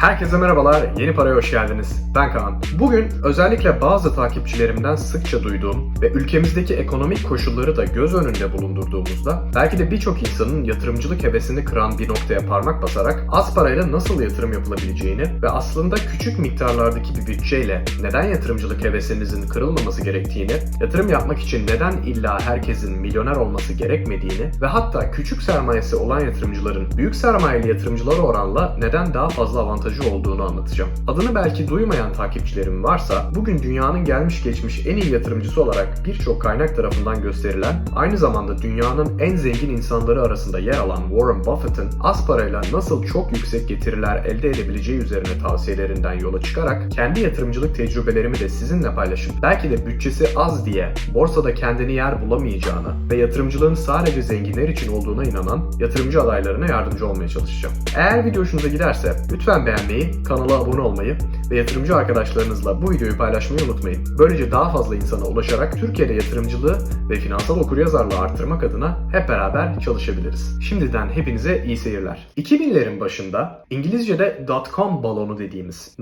Herkese merhabalar, Yeni Para'ya hoş geldiniz. Ben Kaan. Bugün özellikle bazı takipçilerimden sıkça duyduğum ve ülkemizdeki ekonomik koşulları da göz önünde bulundurduğumuzda belki de birçok insanın yatırımcılık hevesini kıran bir noktaya parmak basarak az parayla nasıl yatırım yapılabileceğini ve aslında küçük miktarlardaki bir bütçeyle neden yatırımcılık hevesinizin kırılmaması gerektiğini, yatırım yapmak için neden illa herkesin milyoner olması gerekmediğini ve hatta küçük sermayesi olan yatırımcıların büyük sermayeli yatırımcılara oranla neden daha fazla avantajı olduğunu anlatacağım. Adını belki duymayan takipçilerim varsa bugün dünyanın gelmiş geçmiş en iyi yatırımcısı olarak birçok kaynak tarafından gösterilen aynı zamanda dünyanın en zengin insanları arasında yer alan Warren Buffett'ın az parayla nasıl çok yüksek getiriler elde edebileceği üzerine tavsiyelerinden yola çıkarak kendi yatırımcılık tecrübelerimi de sizinle paylaşıp belki de bütçesi az diye borsada kendini yer bulamayacağını ve yatırımcılığın sadece zenginler için olduğuna inanan yatırımcı adaylarına yardımcı olmaya çalışacağım. Eğer video hoşunuza giderse lütfen beğenmeyi, kanala abone olmayı ve yatırımcı arkadaşlarınızla bu videoyu paylaşmayı unutmayın. Böylece daha fazla insana ulaşarak Türkiye'de yatırımcılığı ve finansal okuryazarlığı arttırmak adına hep beraber çalışabiliriz. Şimdiden hepinize iyi seyirler. 2000'lerin başında İngilizce'de .com balonu dediğimiz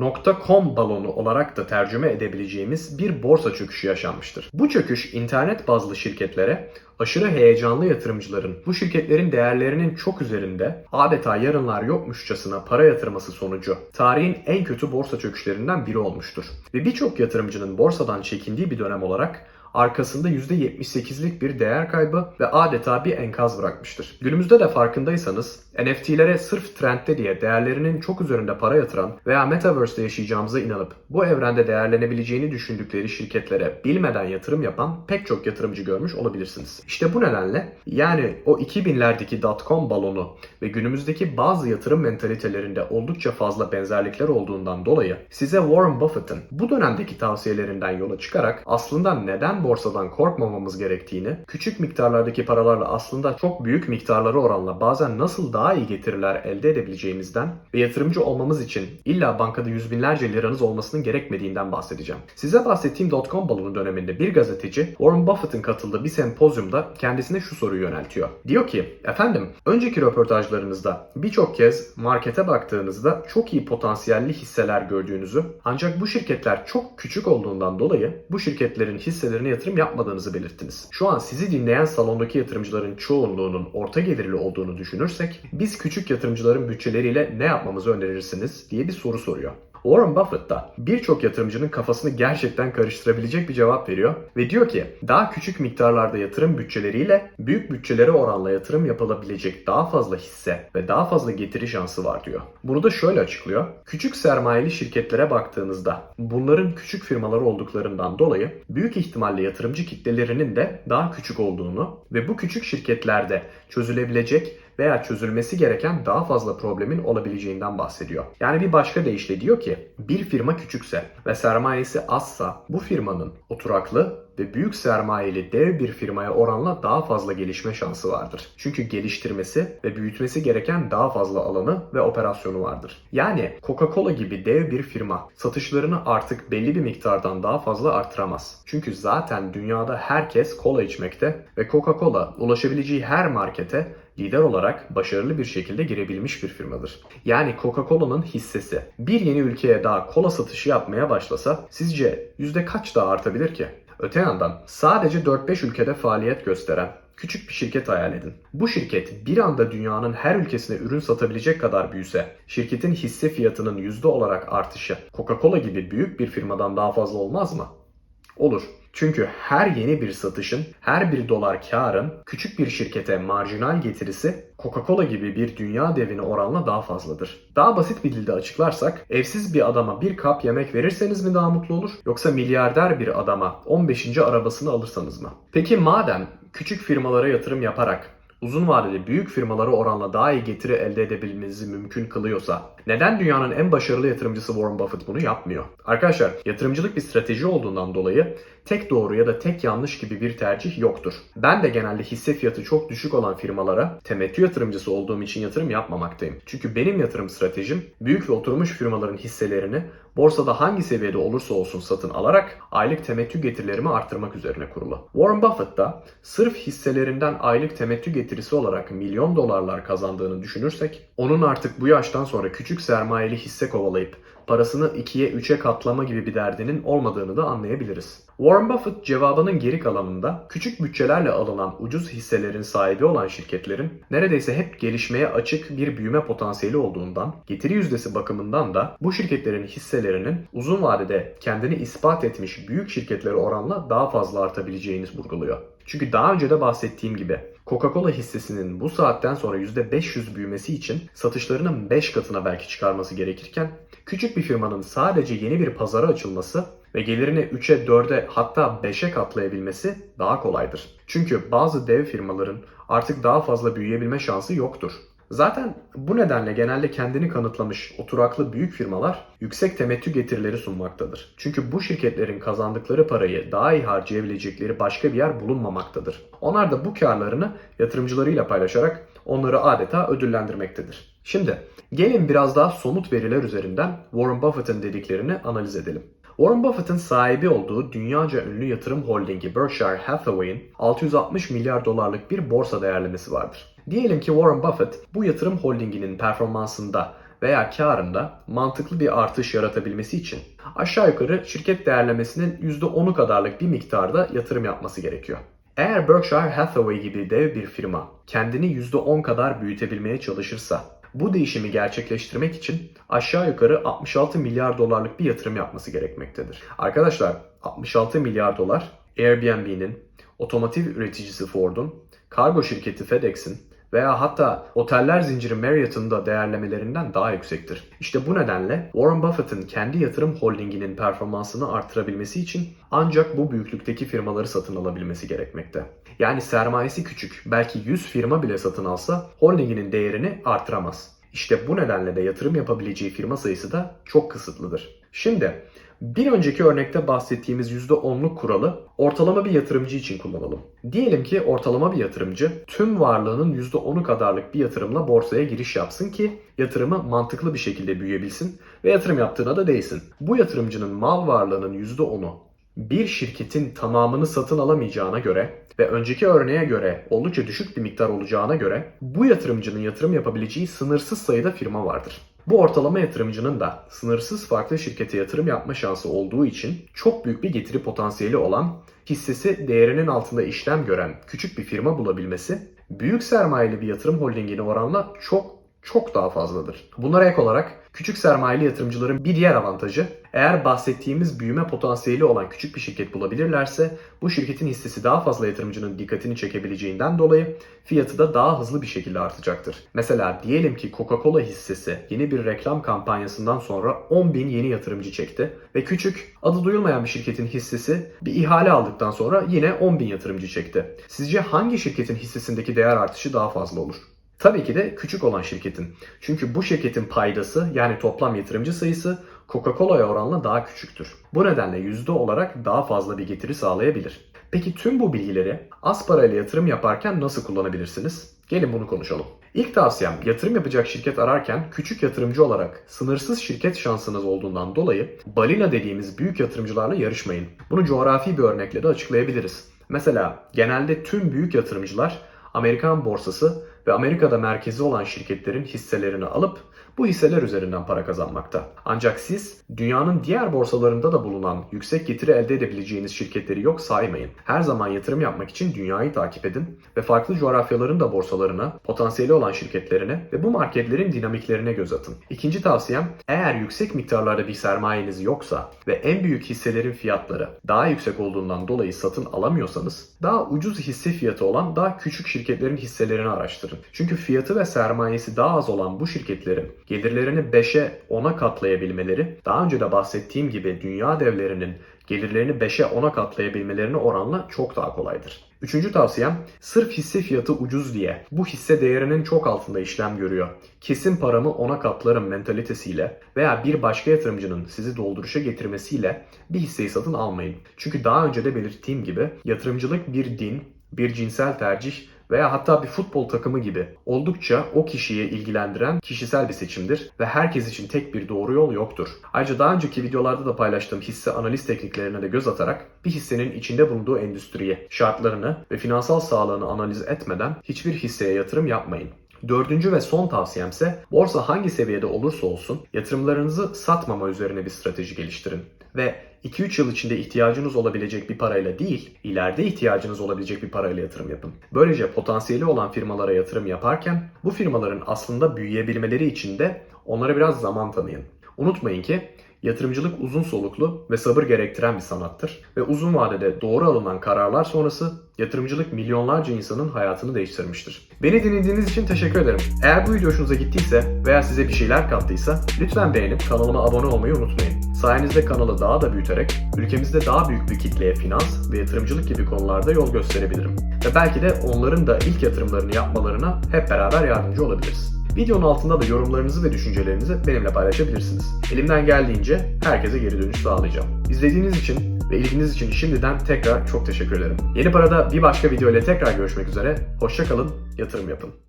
.com balonu olarak da tercüme edebileceğimiz bir borsa çöküşü yaşanmıştır. Bu çöküş internet bazlı şirketlere aşırı heyecanlı yatırımcıların bu şirketlerin değerlerinin çok üzerinde adeta yarınlar yokmuşçasına para yatırması sonucu tarihin en kötü borsa çöküşlerinden biri olmuştur. Ve birçok yatırımcının borsadan çekindiği bir dönem olarak arkasında %78'lik bir değer kaybı ve adeta bir enkaz bırakmıştır. Günümüzde de farkındaysanız NFT'lere sırf trendde diye değerlerinin çok üzerinde para yatıran veya Metaverse'de yaşayacağımıza inanıp bu evrende değerlenebileceğini düşündükleri şirketlere bilmeden yatırım yapan pek çok yatırımcı görmüş olabilirsiniz. İşte bu nedenle yani o 2000'lerdeki dotcom balonu ve günümüzdeki bazı yatırım mentalitelerinde oldukça fazla benzerlikler olduğundan dolayı size Warren Buffett'ın bu dönemdeki tavsiyelerinden yola çıkarak aslında neden borsadan korkmamamız gerektiğini, küçük miktarlardaki paralarla aslında çok büyük miktarları oranla bazen nasıl daha iyi getiriler elde edebileceğimizden ve yatırımcı olmamız için illa bankada yüz binlerce liranız olmasının gerekmediğinden bahsedeceğim. Size bahsettiğim dotcom balonu döneminde bir gazeteci Warren Buffett'ın katıldığı bir sempozyumda kendisine şu soruyu yöneltiyor. Diyor ki, efendim önceki röportajlarınızda birçok kez markete baktığınızda çok iyi potansiyelli hisseler gördüğünüzü ancak bu şirketler çok küçük olduğundan dolayı bu şirketlerin hisselerine yatırım yapmadığınızı belirttiniz. Şu an sizi dinleyen salondaki yatırımcıların çoğunluğunun orta gelirli olduğunu düşünürsek biz küçük yatırımcıların bütçeleriyle ne yapmamızı önerirsiniz diye bir soru soruyor. Warren Buffett da birçok yatırımcının kafasını gerçekten karıştırabilecek bir cevap veriyor ve diyor ki daha küçük miktarlarda yatırım bütçeleriyle büyük bütçelere oranla yatırım yapılabilecek daha fazla hisse ve daha fazla getiri şansı var diyor. Bunu da şöyle açıklıyor. Küçük sermayeli şirketlere baktığınızda bunların küçük firmalar olduklarından dolayı büyük ihtimalle yatırımcı kitlelerinin de daha küçük olduğunu ve bu küçük şirketlerde çözülebilecek veya çözülmesi gereken daha fazla problemin olabileceğinden bahsediyor. Yani bir başka deyişle diyor ki bir firma küçükse ve sermayesi azsa bu firmanın oturaklı ve büyük sermayeli dev bir firmaya oranla daha fazla gelişme şansı vardır. Çünkü geliştirmesi ve büyütmesi gereken daha fazla alanı ve operasyonu vardır. Yani Coca-Cola gibi dev bir firma satışlarını artık belli bir miktardan daha fazla artıramaz. Çünkü zaten dünyada herkes kola içmekte ve Coca-Cola ulaşabileceği her markete lider olarak başarılı bir şekilde girebilmiş bir firmadır. Yani Coca-Cola'nın hissesi bir yeni ülkeye daha kola satışı yapmaya başlasa sizce yüzde kaç daha artabilir ki? Öte yandan sadece 4-5 ülkede faaliyet gösteren küçük bir şirket hayal edin. Bu şirket bir anda dünyanın her ülkesine ürün satabilecek kadar büyüse, şirketin hisse fiyatının yüzde olarak artışı Coca-Cola gibi büyük bir firmadan daha fazla olmaz mı? Olur. Çünkü her yeni bir satışın, her bir dolar karın küçük bir şirkete marjinal getirisi Coca-Cola gibi bir dünya devine oranla daha fazladır. Daha basit bir dilde açıklarsak, evsiz bir adama bir kap yemek verirseniz mi daha mutlu olur? Yoksa milyarder bir adama 15. arabasını alırsanız mı? Peki madem küçük firmalara yatırım yaparak uzun vadede büyük firmalara oranla daha iyi getiri elde edebilmenizi mümkün kılıyorsa neden dünyanın en başarılı yatırımcısı Warren Buffett bunu yapmıyor? Arkadaşlar yatırımcılık bir strateji olduğundan dolayı tek doğru ya da tek yanlış gibi bir tercih yoktur. Ben de genelde hisse fiyatı çok düşük olan firmalara temettü yatırımcısı olduğum için yatırım yapmamaktayım. Çünkü benim yatırım stratejim büyük ve oturmuş firmaların hisselerini borsada hangi seviyede olursa olsun satın alarak aylık temettü getirilerimi arttırmak üzerine kurulu. Warren Buffett da sırf hisselerinden aylık temettü getirisi olarak milyon dolarlar kazandığını düşünürsek onun artık bu yaştan sonra küçük sermayeli hisse kovalayıp parasını 2'ye 3'e katlama gibi bir derdinin olmadığını da anlayabiliriz. Warren Buffett cevabının geri kalanında küçük bütçelerle alınan ucuz hisselerin sahibi olan şirketlerin neredeyse hep gelişmeye açık bir büyüme potansiyeli olduğundan, getiri yüzdesi bakımından da bu şirketlerin hisselerinin uzun vadede kendini ispat etmiş büyük şirketlere oranla daha fazla artabileceğini vurguluyor. Çünkü daha önce de bahsettiğim gibi Coca-Cola hissesinin bu saatten sonra %500 büyümesi için satışlarının 5 katına belki çıkarması gerekirken küçük bir firmanın sadece yeni bir pazara açılması ve gelirini 3'e 4'e hatta 5'e katlayabilmesi daha kolaydır. Çünkü bazı dev firmaların artık daha fazla büyüyebilme şansı yoktur. Zaten bu nedenle genelde kendini kanıtlamış oturaklı büyük firmalar yüksek temettü getirileri sunmaktadır. Çünkü bu şirketlerin kazandıkları parayı daha iyi harcayabilecekleri başka bir yer bulunmamaktadır. Onlar da bu karlarını yatırımcılarıyla paylaşarak onları adeta ödüllendirmektedir. Şimdi gelin biraz daha somut veriler üzerinden Warren Buffett'ın dediklerini analiz edelim. Warren Buffett'ın sahibi olduğu dünyaca ünlü yatırım holdingi Berkshire Hathaway'in 660 milyar dolarlık bir borsa değerlemesi vardır. Diyelim ki Warren Buffett bu yatırım holdinginin performansında veya karında mantıklı bir artış yaratabilmesi için aşağı yukarı şirket değerlemesinin %10'u kadarlık bir miktarda yatırım yapması gerekiyor. Eğer Berkshire Hathaway gibi dev bir firma kendini %10 kadar büyütebilmeye çalışırsa bu değişimi gerçekleştirmek için aşağı yukarı 66 milyar dolarlık bir yatırım yapması gerekmektedir. Arkadaşlar 66 milyar dolar Airbnb'nin, otomotiv üreticisi Ford'un, kargo şirketi FedEx'in veya hatta oteller zinciri Marriott'ın da değerlemelerinden daha yüksektir. İşte bu nedenle Warren Buffett'ın kendi yatırım holdinginin performansını artırabilmesi için ancak bu büyüklükteki firmaları satın alabilmesi gerekmekte. Yani sermayesi küçük, belki 100 firma bile satın alsa holdinginin değerini artıramaz. İşte bu nedenle de yatırım yapabileceği firma sayısı da çok kısıtlıdır. Şimdi bir önceki örnekte bahsettiğimiz %10'luk kuralı ortalama bir yatırımcı için kullanalım. Diyelim ki ortalama bir yatırımcı tüm varlığının %10'u kadarlık bir yatırımla borsaya giriş yapsın ki yatırımı mantıklı bir şekilde büyüyebilsin ve yatırım yaptığına da değsin. Bu yatırımcının mal varlığının %10'u bir şirketin tamamını satın alamayacağına göre ve önceki örneğe göre oldukça düşük bir miktar olacağına göre bu yatırımcının yatırım yapabileceği sınırsız sayıda firma vardır. Bu ortalama yatırımcının da sınırsız farklı şirkete yatırım yapma şansı olduğu için çok büyük bir getiri potansiyeli olan hissesi değerinin altında işlem gören küçük bir firma bulabilmesi büyük sermayeli bir yatırım holdingine oranla çok çok daha fazladır. Bunlara ek olarak küçük sermayeli yatırımcıların bir diğer avantajı eğer bahsettiğimiz büyüme potansiyeli olan küçük bir şirket bulabilirlerse bu şirketin hissesi daha fazla yatırımcının dikkatini çekebileceğinden dolayı fiyatı da daha hızlı bir şekilde artacaktır. Mesela diyelim ki Coca-Cola hissesi yeni bir reklam kampanyasından sonra 10 bin yeni yatırımcı çekti ve küçük adı duyulmayan bir şirketin hissesi bir ihale aldıktan sonra yine 10 bin yatırımcı çekti. Sizce hangi şirketin hissesindeki değer artışı daha fazla olur? Tabii ki de küçük olan şirketin. Çünkü bu şirketin paydası yani toplam yatırımcı sayısı Coca-Cola'ya oranla daha küçüktür. Bu nedenle yüzde olarak daha fazla bir getiri sağlayabilir. Peki tüm bu bilgileri az parayla yatırım yaparken nasıl kullanabilirsiniz? Gelin bunu konuşalım. İlk tavsiyem yatırım yapacak şirket ararken küçük yatırımcı olarak sınırsız şirket şansınız olduğundan dolayı balina dediğimiz büyük yatırımcılarla yarışmayın. Bunu coğrafi bir örnekle de açıklayabiliriz. Mesela genelde tüm büyük yatırımcılar Amerikan borsası ve Amerika'da merkezi olan şirketlerin hisselerini alıp bu hisseler üzerinden para kazanmakta. Ancak siz dünyanın diğer borsalarında da bulunan yüksek getiri elde edebileceğiniz şirketleri yok saymayın. Her zaman yatırım yapmak için dünyayı takip edin ve farklı coğrafyaların da borsalarına, potansiyeli olan şirketlerine ve bu marketlerin dinamiklerine göz atın. İkinci tavsiyem eğer yüksek miktarlarda bir sermayeniz yoksa ve en büyük hisselerin fiyatları daha yüksek olduğundan dolayı satın alamıyorsanız daha ucuz hisse fiyatı olan daha küçük şirketlerin hisselerini araştırın. Çünkü fiyatı ve sermayesi daha az olan bu şirketlerin gelirlerini 5'e 10'a katlayabilmeleri daha önce de bahsettiğim gibi dünya devlerinin gelirlerini 5'e 10'a katlayabilmelerine oranla çok daha kolaydır. Üçüncü tavsiyem, sırf hisse fiyatı ucuz diye bu hisse değerinin çok altında işlem görüyor. Kesin paramı ona katlarım mentalitesiyle veya bir başka yatırımcının sizi dolduruşa getirmesiyle bir hisseyi satın almayın. Çünkü daha önce de belirttiğim gibi yatırımcılık bir din, bir cinsel tercih veya hatta bir futbol takımı gibi oldukça o kişiyi ilgilendiren kişisel bir seçimdir ve herkes için tek bir doğru yol yoktur. Ayrıca daha önceki videolarda da paylaştığım hisse analiz tekniklerine de göz atarak bir hissenin içinde bulunduğu endüstriyi, şartlarını ve finansal sağlığını analiz etmeden hiçbir hisseye yatırım yapmayın. Dördüncü ve son tavsiyemse borsa hangi seviyede olursa olsun yatırımlarınızı satmama üzerine bir strateji geliştirin. Ve 2-3 yıl içinde ihtiyacınız olabilecek bir parayla değil, ileride ihtiyacınız olabilecek bir parayla yatırım yapın. Böylece potansiyeli olan firmalara yatırım yaparken bu firmaların aslında büyüyebilmeleri için de onlara biraz zaman tanıyın. Unutmayın ki Yatırımcılık uzun soluklu ve sabır gerektiren bir sanattır ve uzun vadede doğru alınan kararlar sonrası yatırımcılık milyonlarca insanın hayatını değiştirmiştir. Beni dinlediğiniz için teşekkür ederim. Eğer bu video hoşunuza gittiyse veya size bir şeyler kattıysa lütfen beğenip kanalıma abone olmayı unutmayın. Sayenizde kanalı daha da büyüterek ülkemizde daha büyük bir kitleye finans ve yatırımcılık gibi konularda yol gösterebilirim. Ve belki de onların da ilk yatırımlarını yapmalarına hep beraber yardımcı olabiliriz. Videonun altında da yorumlarınızı ve düşüncelerinizi benimle paylaşabilirsiniz. Elimden geldiğince herkese geri dönüş sağlayacağım. İzlediğiniz için ve ilginiz için şimdiden tekrar çok teşekkür ederim. Yeni Para'da bir başka video ile tekrar görüşmek üzere. Hoşçakalın, yatırım yapın.